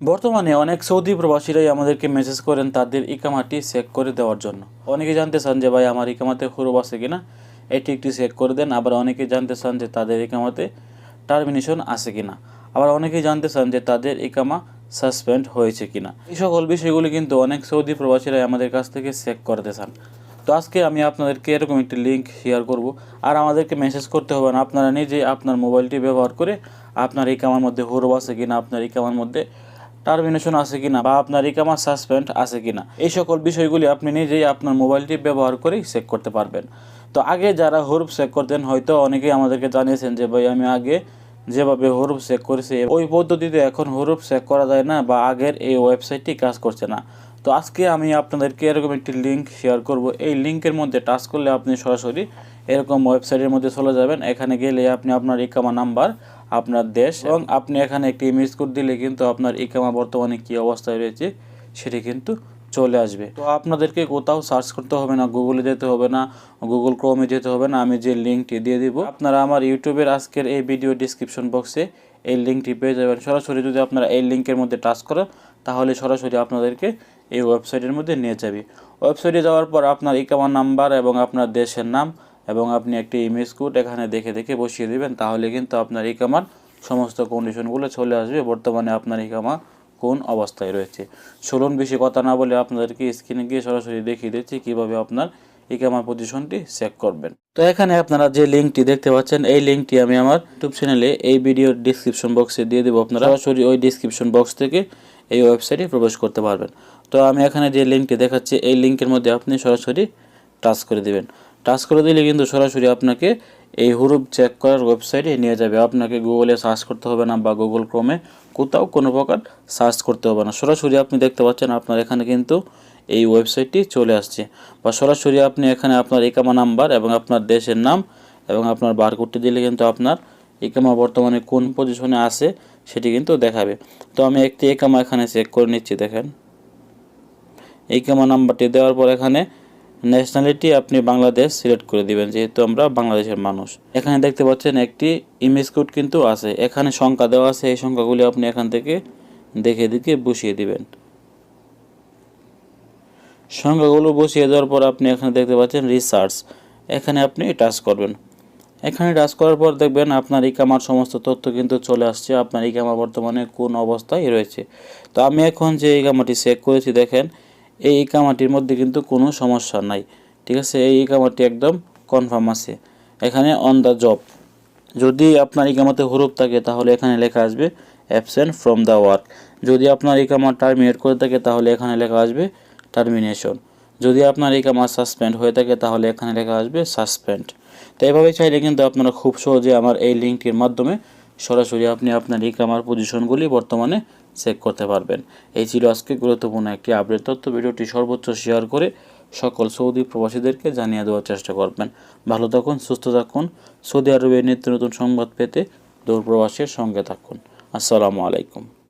বর্তমানে অনেক সৌদি প্রবাসীরাই আমাদেরকে মেসেজ করেন তাদের ইকামাটি চেক করে দেওয়ার জন্য। অনেকে জানতে চান যে, ভাই, আমার ইকামাতে হুরুব আছে কিনা? এটি একটি চেক করে দেন। আবার অনেকে জানতে চান যে, তাদের ইকামাতে টার্মিনেশন আছে কিনা? আবার অনেকেই জানতে চান যে, তাদের ইকামা সাসপেন্ড হয়েছে কিনা? এই সকল বিষয়গুলি কিন্তু অনেক সৌদি প্রবাসীরাই আমাদের কাছ থেকে চেক করতে চান। তো আজকে আমি আপনাদেরকে এরকম একটি লিঙ্ক শেয়ার করব। আর আমাদেরকে মেসেজ করতে হবে না। আপনারা নিজেই আপনার মোবাইলটি ব্যবহার করে আপনার ইকামার মধ্যে হুরুব আছে কিনা, আপনার ইকামার মধ্যে টার্মিনেশন আছে কিনা বা আপনার ইকামা সাসপেন্ড আছে কিনা, এই সকল বিষয়গুলি আপনি নিজেই আপনার মোবাইলটি ব্যবহার করেই চেক করতে পারবেন। তো আগে যারা হরুপ চেক করতেন, হয়তো অনেকেই আমাদেরকে জানিয়েছেন যে, ভাই, আমি আগে যেভাবে হরুপ চেক করেছি ওই পদ্ধতিতে এখন হরুপ চেক করা যায় না বা আগের এই ওয়েবসাইটটি কাজ করছে না। তো আজকে আমি আপনাদেরকে এরকম একটি লিঙ্ক শেয়ার করব। এই লিঙ্কের মধ্যে টাচ করলে আপনি সরাসরি এরকম ওয়েবসাইটের মধ্যে চলে যাবেন। এখানে গেলে আপনি আপনার ইকামা নাম্বার আপনার দেশ এবং আপনি এখানে একটি ইমেজ কোড দিলে কিন্তু আপনার ইকামা বর্তমানে কি অবস্থায় রয়েছে সেটি কিন্তু চলে আসবে। তো আপনাদেরকে কোথাও সার্চ করতে হবে না গুগলে যেতে হবে না গুগল ক্রোমে যেতে হবে না আমি যে লিঙ্কটি দিয়ে দিব আপনারা আমার ইউটিউবের আজকের এই ভিডিও ডিসক্রিপশন বক্সে এই লিঙ্কটি পেয়ে যাবেন। সরাসরি যদি আপনারা এই লিঙ্কের মধ্যে টাচ করেন তাহলে সরাসরি আপনাদেরকে এই ওয়েবসাইটের মধ্যে নিয়ে যাবে। ওয়েবসাইটে যাওয়ার পর আপনার ইকামা নাম্বার এবং আপনার দেশের নাম এবং আপনি একটি ইমেজ কোড এখানে দেখে দেখে বসিয়ে দেবেন, তাহলে কিন্তু আপনার ইকামার সমস্ত কন্ডিশনগুলো চলে আসবে। বর্তমানে আপনার ই ইকামা কোন অবস্থায় রয়েছে? চলুন বেশি কথা না বলে আপনাদেরকে স্ক্রিনে গিয়ে সরাসরি দেখিয়ে দিচ্ছি কীভাবে আপনার ইকামার পজিশনটি চেক করবেন। তো এখানে আপনারা যে লিঙ্কটি দেখতে পাচ্ছেন, এই লিঙ্কটি আমি আমার ইউটিউব চ্যানেলে এই ভিডিওর ডিসক্রিপশন বক্সে দিয়ে দেবো। আপনারা সরাসরি ওই ডিসক্রিপশন বক্স থেকে এই ওয়েবসাইটে প্রবেশ করতে পারবেন। তো আমি এখানে যে লিঙ্কটি দেখাচ্ছি, এই লিঙ্কের মধ্যে আপনি সরাসরি টাচ করে দিবেন। টাচ করে দিলে কিন্তু সরাসরি আপনাকে এই হুরুপ চেক করার ওয়েবসাইটে নিয়ে যাবে। আপনাকে গুগলে সার্চ করতে হবে না বা গুগল ক্রোমে কোথাও কোনো প্রকার সার্চ করতে হবে না। সরাসরি আপনি দেখতে পাচ্ছেন আপনার এখানে কিন্তু এই ওয়েবসাইটটি চলে আসছে। বা সরাসরি আপনি এখানে আপনার ইকামা নাম্বার এবং আপনার দেশের নাম এবং আপনার বারকোডটি দিলে কিন্তু আপনার ইকামা বর্তমানে কোন পজিশনে আছে সেটি কিন্তু দেখাবে। তো আমি একটি ইকামা এখানে চেক করে নিচ্ছি, দেখেন। ইকামা নাম্বারটি দেওয়ার পর এখানে ন্যাশনালিটি আপনি বাংলাদেশ সিলেক্ট করে দিবেন, যেহেতু আমরা বাংলাদেশের মানুষ। এখানে দেখতে পাচ্ছেন একটি ইমেজ কোড কিন্তু আছে। এখানে সংখ্যা দেওয়া আছে, এই সংখ্যাগুলি আপনি এখান থেকে দেখে দেখে বসিয়ে দিবেন। সংখ্যাগুলো বসিয়ে দেওয়ার পর আপনি এখানে দেখতে পাচ্ছেন রিসার্চ এখানে আপনি টাচ করবেন। এখানে টাচ করার পর দেখবেন আপনার ইকামার সমস্ত তথ্য কিন্তু চলে আসছে। আপনার ইকামা বর্তমানে কোন অবস্থায় রয়েছে। তো আমি এখন যে ইকামাটি চেক করেছি, দেখেন এই ইকামাটির মধ্যে কিন্তু কোনো সমস্যা নাই, ঠিক আছে? এই ইকামাটি একদম কনফার্ম আছে। এখানে অন দ্য জব যদি আপনার ইকামাতে হরুপ থাকে, তাহলে এখানে লেখা আসবে অ্যাবসেন্ট ফ্রম দ্য ওয়ার্ক যদি আপনার ইকামা টার্মিনেট করে থাকে, তাহলে এখানে লেখা আসবে টার্মিনেশন যদি আপনার ইকামা সাসপেন্ড হয়ে থাকে, তাহলে এখানে লেখা আসবে সাসপেন্ড তো এভাবে চাইলে কিন্তু আপনারা খুব সহজে আমার এই লিঙ্কটির মাধ্যমে সরাসরি আপনি আপনার ইকামার পজিশনগুলি বর্তমানে চেক করতে পারবেন। এই ছিল আজকে গুরুত্বপূর্ণ একটি আপডেট তথ্য। ভিডিওটি সর্বোচ্চ শেয়ার করে সকল সৌদি প্রবাসীদেরকে জানিয়ে দেওয়ার চেষ্টা করবেন। ভালো থাকুন, সুস্থ থাকুন। সৌদি আরবের নিত্য নতুন সংবাদ পেতে দূর প্রবাসের সঙ্গে থাকুন। আসসালামু আলাইকুম।